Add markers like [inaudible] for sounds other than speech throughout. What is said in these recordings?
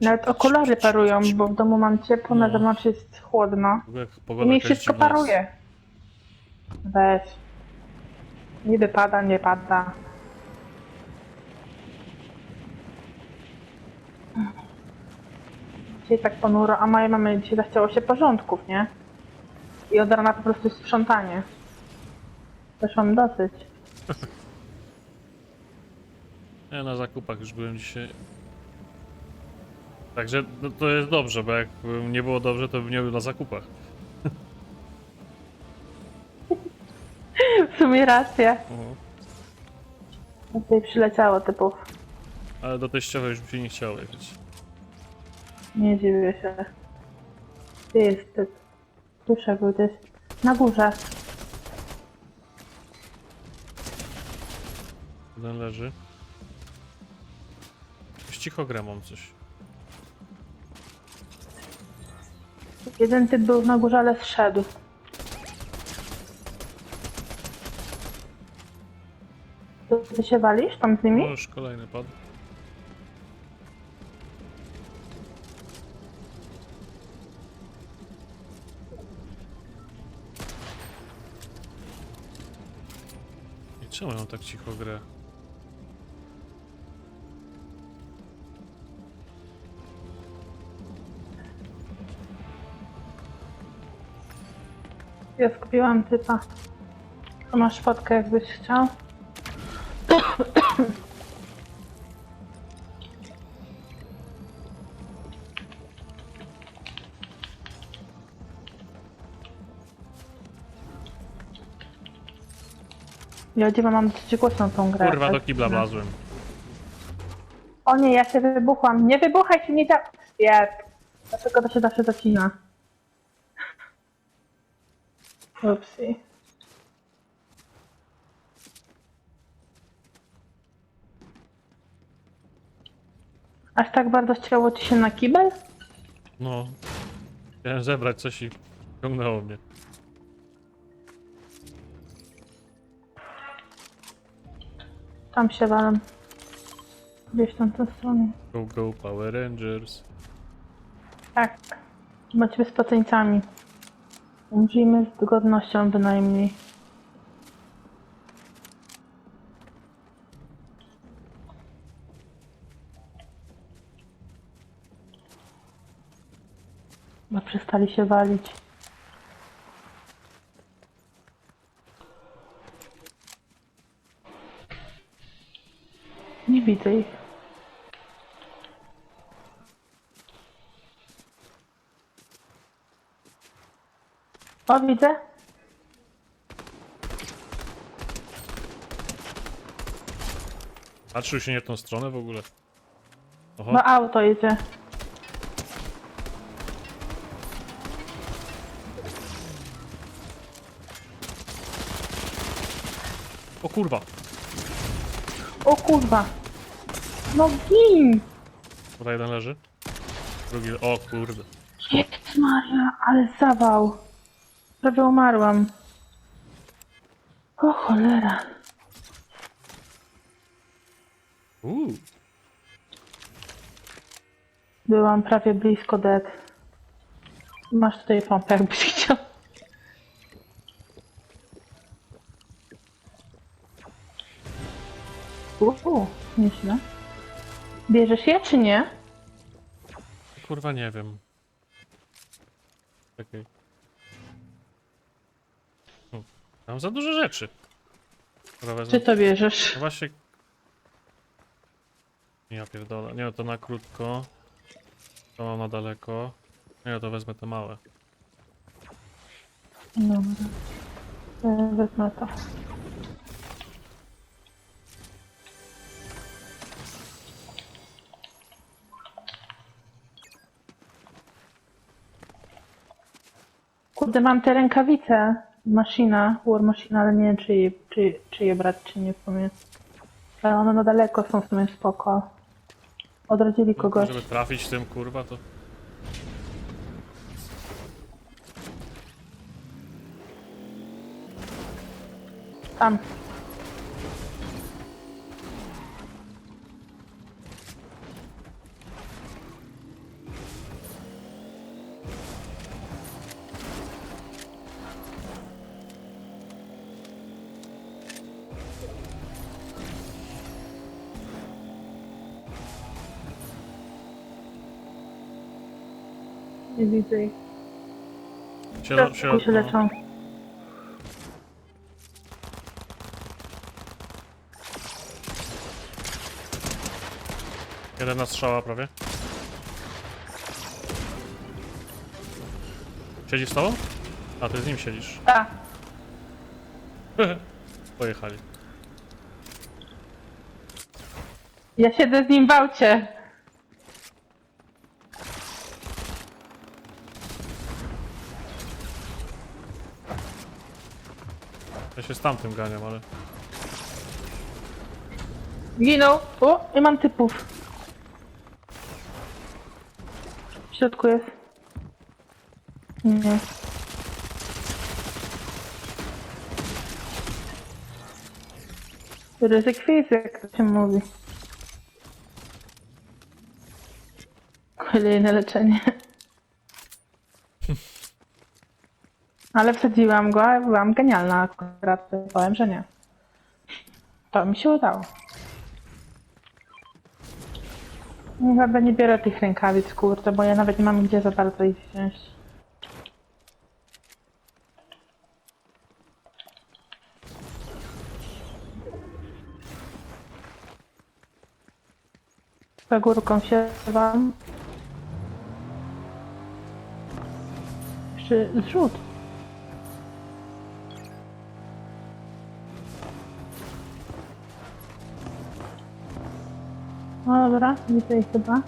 Nawet okulary parują, bo w domu mam ciepło, na No. zewnątrz jest chłodno. W ogóle jak I pogoda mi jakaś wszystko dziwna jest. paruje. Weź. Niby pada, nie pada. Dzisiaj tak ponuro, a mojej mamy dzisiaj zachciało się porządków, nie? I od rana po prostu sprzątanie. Też mam dosyć. [laughs] Ja na zakupach już byłem dzisiaj. Także no, to jest dobrze, bo jakby nie było dobrze, to bym nie był na zakupach. W sumie racja. Mhm. Tutaj przyleciało typów. Ale do teściowej już mi się nie chciało jechać. Nie dziwię się. Gdzie jest typ? Słyszę go gdzieś. Na górze. Jeden leży. Już cicho gra mam coś. Jeden typ był na górze, ale zszedł. Ty się walisz tam z No nimi? już kolejny padł. I czemu on tak cicho gra? Ja skupiłam typa. To masz fotkę jakbyś chciał. Ja dziwa mam dosyć głośną tą grę. Kurwa, do kibla wlazłem. O nie, ja się wybuchłam. Nie wybuchaj się, nie za... Jest. Dlatego to się zawsze zacina. Upsi. Aż tak bardzo chciało ci się na kibel? No. Chciałem zebrać coś i ciągnęło mnie. Tam się walam. Gdzieś tam tą stronę. Go, go, Power Rangers. Tak. Macie z Umrzyjmy z godnością bynajmniej. Bo przestali się walić. Nie widzę ich. O, widzę. Patrzył się nie w tą stronę w ogóle. Oho, No auto jedzie. o kurwa! O kurwa. No gin! Tutaj jeden leży. Drugi, o kurde. Jezus Maria, ale zawał. Prawie umarłam. O cholera. Uuu. Byłam prawie blisko dead. Masz tutaj pompę, jakbyś [laughs] chciał. Uuu, nieźle. Bierzesz je, czy nie? Kurwa nie wiem. Czekaj. Mam za dużo rzeczy. Dobra, wezmę. Czy to bierzesz? No właśnie. Ja pierdolę. Nie, to na krótko. To mam na daleko. Nie, to wezmę te małe. Dobra. E, Wezmę to. Kurde, mam te rękawice. Maszyna, War Machine, ale nie wiem, czy je, czy, czy je brać, czy nie w sumie. Ale one na daleko są w sumie spoko. Odrodzili kogoś. Żeby trafić tym kurwa to. Tam. Nie widzę ich. Siedzą w Tylko się środku. leczą. Jeden na strzała prawie. Siedzi z tobą? A, ty z nim siedzisz. A, [laughs] Pojechali. ja siedzę z nim w aucie. Się z tamtym ganiam, ale... Ginął. O, i mam typów. W środku jest. Nie. Ryzyk fizyk, jak to się mówi. Kolejne leczenie. Ale wsadziłam go, a byłam genialna akurat. Powiem, że nie. To mi się udało. Chyba nie biorę tych rękawic, kurde, bo ja nawet nie mam gdzie za bardzo ich wziąć. Za górką się wam. Jeszcze zrzut. Dobra, widzę ich chyba.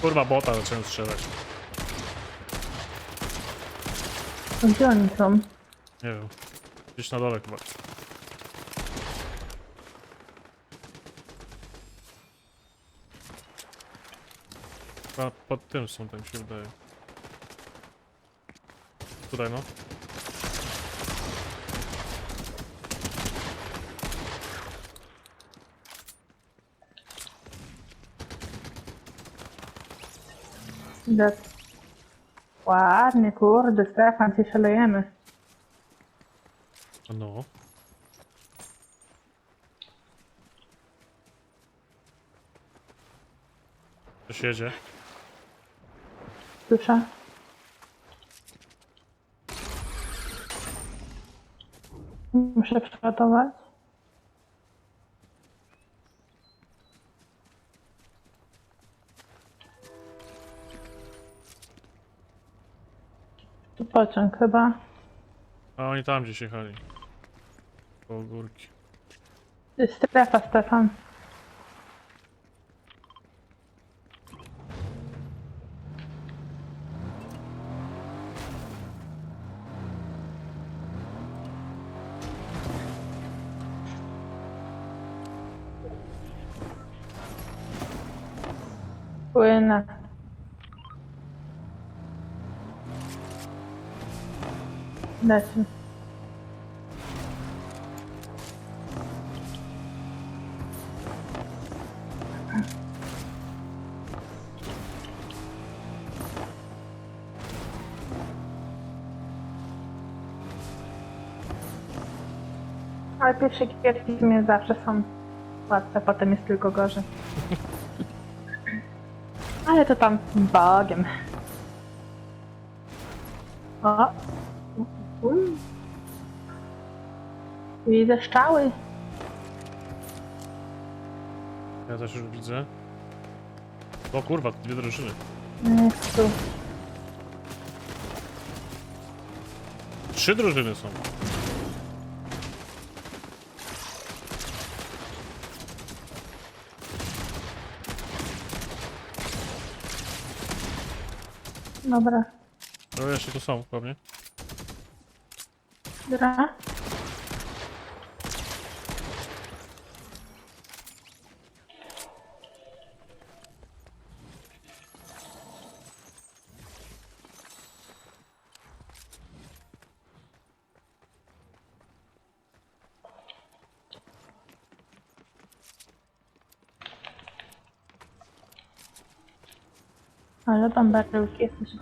Kurwa, bota zacząłem strzelać. Gdzie oni są? Nie wiem. Gdzieś na dole chyba. Chyba pod tym są, tak mi się wydaje. Tutaj no. Idę. Ładnie, kurde, Stefan, się szalejemy. No. Coś jedzie. Słyszę. Muszę przygotować. Pociąg chyba. A oni tam gdzieś jechali. Po górki. Jest strefa, Stefan. Płynę. Lecę. Ale pierwsze gierki w zawsze są łatwe, potem jest tylko gorzej. [laughs] Ale to tam bogiem. O! Widzę szczały. Ja też już widzę. O kurwa, dwie drużyny. Jest tu. Trzy drużyny są. Dobra. No jeszcze tu są pewnie. Dobra. Ale tam baryłki jest jeszcze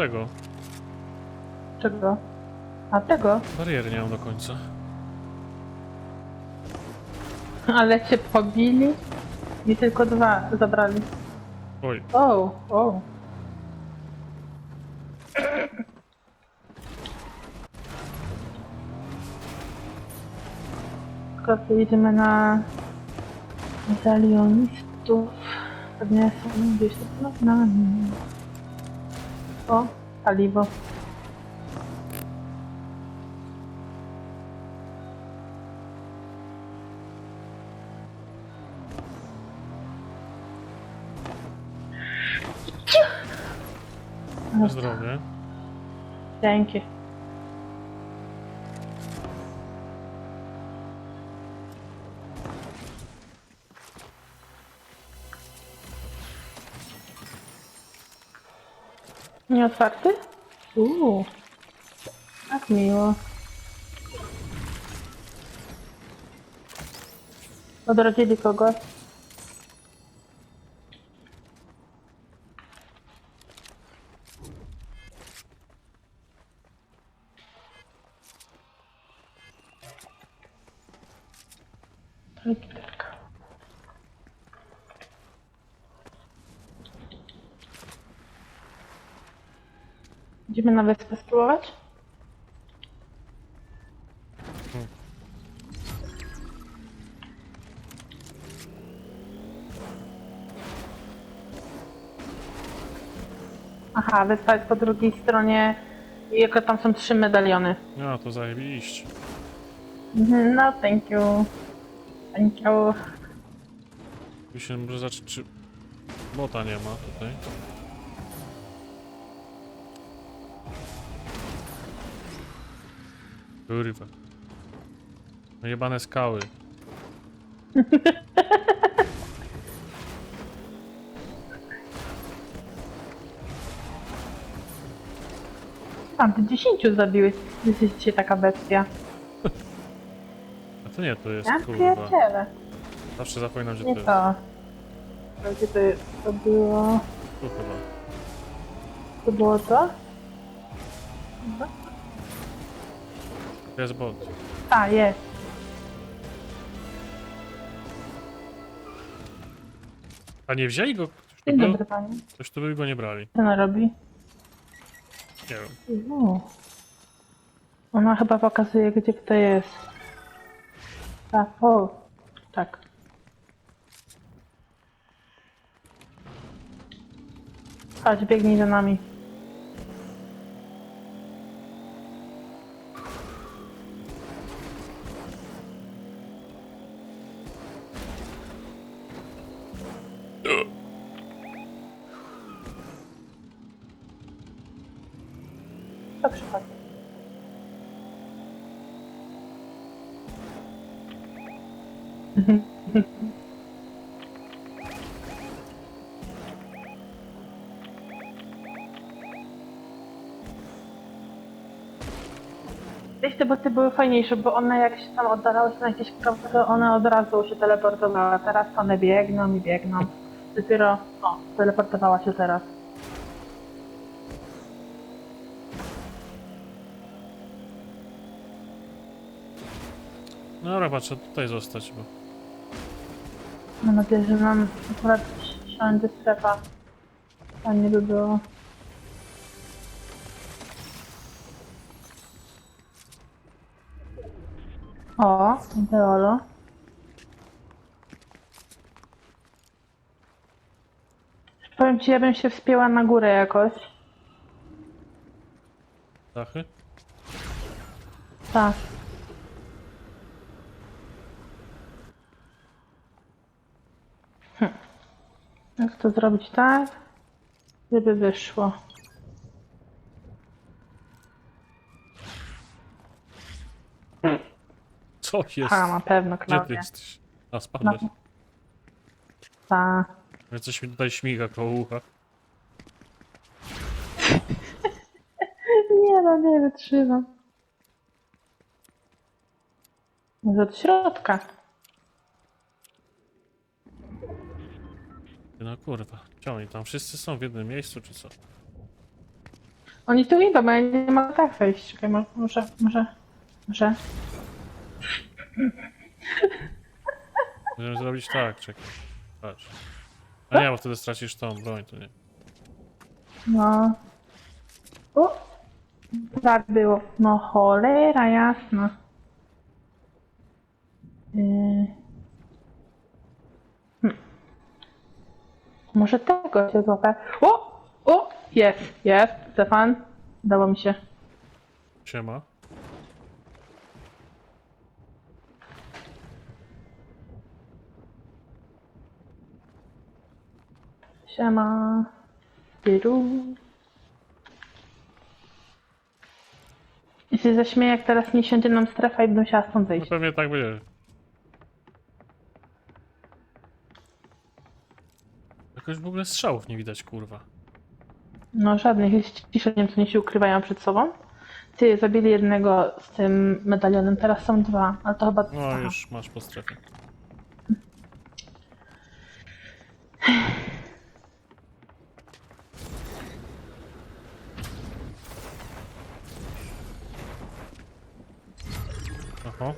tego. Czego? A tego? Bariery nie mam do końca. Ale cię pobili? I tylko dwa zabrali. Oj, O, o. Tylko idziemy na medalionistów. Pewnie są gdzieś tu nad nami. O, paliwo. na zdrowie. Dzięki. Nie otwarty? Uuu. Tak miło. Odrodzili kogoś. Tak. Idziemy na wyspę spróbować? Aha, wyspa jest po drugiej stronie i jako tam są trzy medaliony. No, to zajebiście. Mhm, No, thank you. Thank you. Myślę, może zacząć, czy... Bota nie ma tutaj. Kurwa. No jebane skały. [laughs] Tam, ty dziesięciu zabiłeś. Jesteś dzisiaj taka bestia. A to nie, to jest Ja kurwa. pierdzielę. Zawsze zapominam, że to Nie jest. to. Gdzie to, to było? Tu chyba. To było to? To jest bot. A, jest. A nie wzięli go? Ktoś tu Dzień był? dobry pani. Ktoś tu by go nie brali. Co ona robi? Nie wiem. Uuu. Ona chyba pokazuje, gdzie kto jest. Tak, o. Tak. Chodź, biegnij za nami. Gdzieś te boty były fajniejsze, bo one jak się tam oddalały się na jakieś kroki, to one od razu się teleportowały. Teraz one biegną i biegną. Dopiero, o, teleportowała się teraz. No dobra, patrzę tutaj zostać, bo... Mam nadzieję, że nam akurat siądzie strefa. Fajnie by było. O, ideolo. Powiem ci, ja bym się wspięła na górę jakoś. Dachy? Tak. Jak to zrobić tak, żeby wyszło? Co jest? A, na pewno, Gdzie ty Klaudia. jesteś? A, spadłeś. No. Ale Coś mi tutaj śmiga koło ucha. [laughs] Nie no, nie wytrzymam. Może od środka. No kurwa, gdzie oni tam? Wszyscy są w jednym miejscu, czy co? Oni tu idą, bo ja nie mogę tak wejść. Czekaj, mo- może, może, może. Możemy zrobić tak, czekaj. Patrz. A nie, bo wtedy stracisz tą broń, to nie. No. O! Tak było. No cholera jasna. Yy. Może tego się złapę. O! O! Jest, jest. Stefan. Udało mi się. Siema. Siema. Tyru. I się zaśmieję, jak teraz nie siądzie nam strefa i będę musiała stąd No pewnie tak będzie. Jakoś w ogóle strzałów nie widać, kurwa. No żadnych, jest cisza, nie wiem, co oni się ukrywają przed sobą. Ty, zabili jednego z tym medalionem, teraz są dwa, ale to chyba... No aha. już masz po strefie. Oho.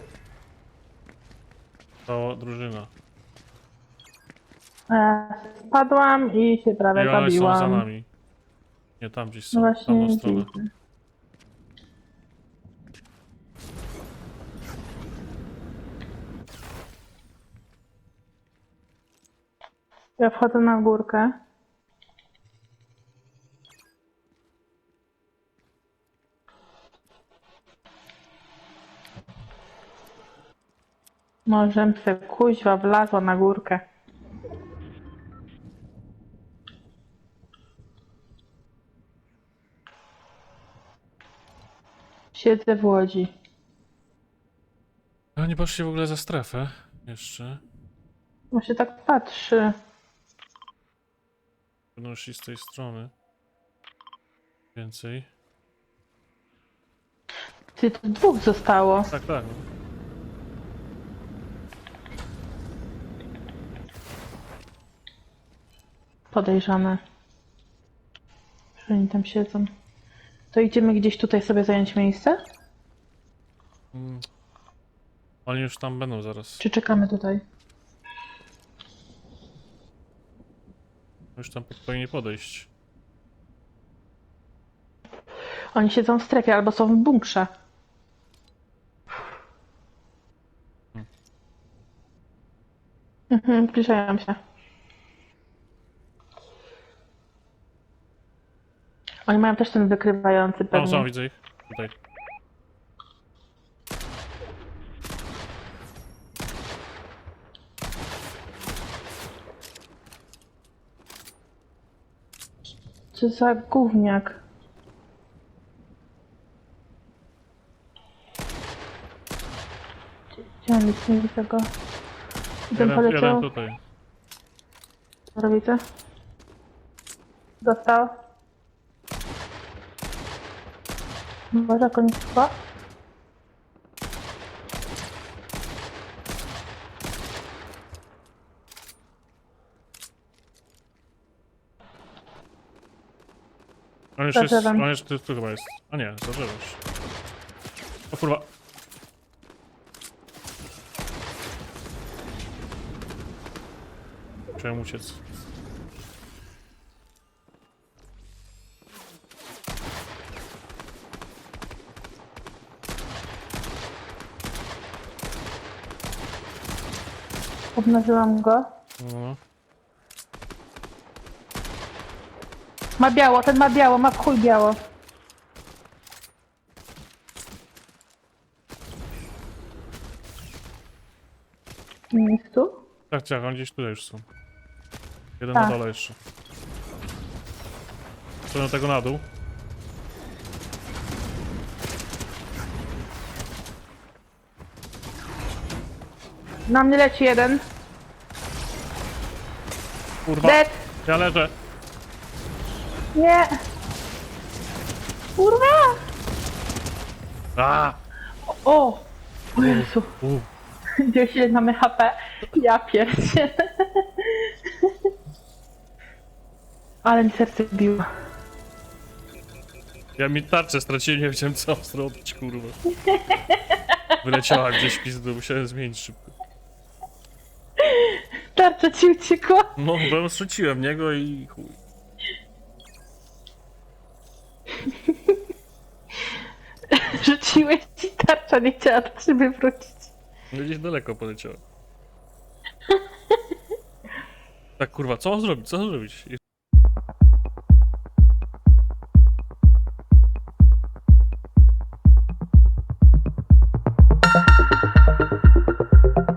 To drużyna. E, spadłam i się prawie I one są za nami. Nie, tam gdzieś No są, w właśnie, tamtą stronę. widzę. Ja wchodzę na górkę. Może se kuźwa wlazła na górkę. Siedzę w Łodzi. A nie poszli w ogóle za strefę. Jeszcze. Bo się tak patrzy. Będą szli z tej strony. Więcej. Ty, tu dwóch zostało. Tak, tak. no. Podejrzane. Że oni tam siedzą. To idziemy gdzieś tutaj sobie zająć miejsce? Mm. Oni już tam będą zaraz. Czy czekamy tutaj? Już tam powinni podejść. Oni siedzą w strefie albo są w bunkrze. Mhm, zbliżają się. Oni mają też ten wykrywający Tam pewnie. są, widzę ich. Tutaj. Co za gówniak. Gdzie on jest? Nie widzę go. Jeden Jeden, jeden poleciał. tutaj. Robicie? Dostał. Może koniec chyba? On już jest, on już tu, tu chyba jest. A nie, za drzewem już. O kurwa. Chciałem uciec. Obnażyłam go. No. Ma biało, ten ma biało, ma w chuj biało. Nie jest tu? Tak, tak, oni gdzieś tutaj już są. Jeden Tak. na dole jeszcze. Przejął tego na dół. Na mnie leci jeden. Kurwa, Dead! ja leżę. Nie! Kurwa! A! O! O Jezu! U. 10 [laughs] mamy HP. Ja pierdzie. [laughs] Ale mi serce biło. Ja mi tarczę straciłem, nie wiedziałem co mam zrobić, kurwa. Wyleciała gdzieś pizdu, musiałem zmienić szybko. Tarcza ci uciekła. No, bo w niego i chuj. [laughs] Rzuciłeś ci tarcza, nie chciała do ciebie wrócić. No Gdzieś daleko poleciała. Tak kurwa, co mam zrobić? Co mam zrobić?